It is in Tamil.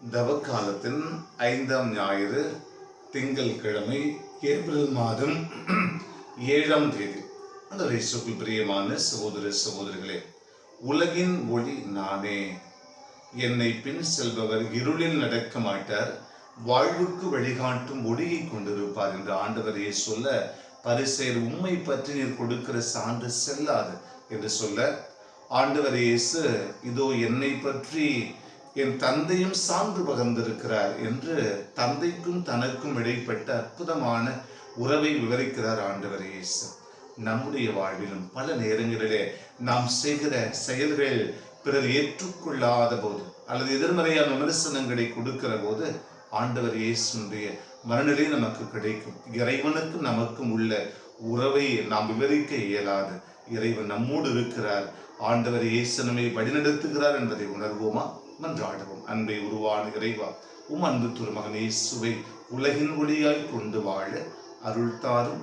தவக்காலத்தின் ஐந்தாம் ஞாயிறு திங்கள் கிழமை ஏப்ரல் மாதம் ஏழாம் தேதி. அந்த ரேசுக்குள் பிரியமான சகோதர சகோதரிகளே உலகின் ஒளி நானே. என்னை பின் செல்பவர் இருளில் நடக்க மாட்டார் வாழ்வுக்கு வழிகாட்டும் ஒளியை கொண்டிருப்பார் என்று ஆண்டவரையே சொல்ல பரிசெயர் உண்மை பற்றி நீர் கொடுக்கிற சான்று செல்லாது என்று சொல்ல ஆண்டவர் இயேசு இதோ என்னை பற்றி என் தந்தையும் சான்று பகர்ந்திருக்கிறார் என்று தந்தைக்கும் தனக்கும் இடைப்பட்ட அற்புதமான உறவை விவரிக்கிறார் ஆண்டவர் இயேசு. நம்முடைய வாழ்விலும் பல நேரங்களிலே நாம் செய்கிற செயல்கள் பிறர் ஏற்றுக்கொள்ளாத போது அல்லது எதிர்மறையான விமர்சனங்களை கொடுக்கிற போது ஆண்டவர் இயேசுடைய மனநிலை நமக்கு கிடைக்கும். இறைவனுக்கும் நமக்கும் உள்ள உறவை நாம் விவரிக்க இயலாது. இறைவன் நம்மோடு இருக்கிறார். ஆண்டவர் இயேசு நம்மை வழிநடத்துகிறார் என்பதை உணர்வோமா? மன்றாடுவோம். அன்பை உருவான இறைவா உம் அன்பு திருமகன் இயேசுவை உலகின் ஒளியாய் கொண்டு வாழ அருள்தாரும்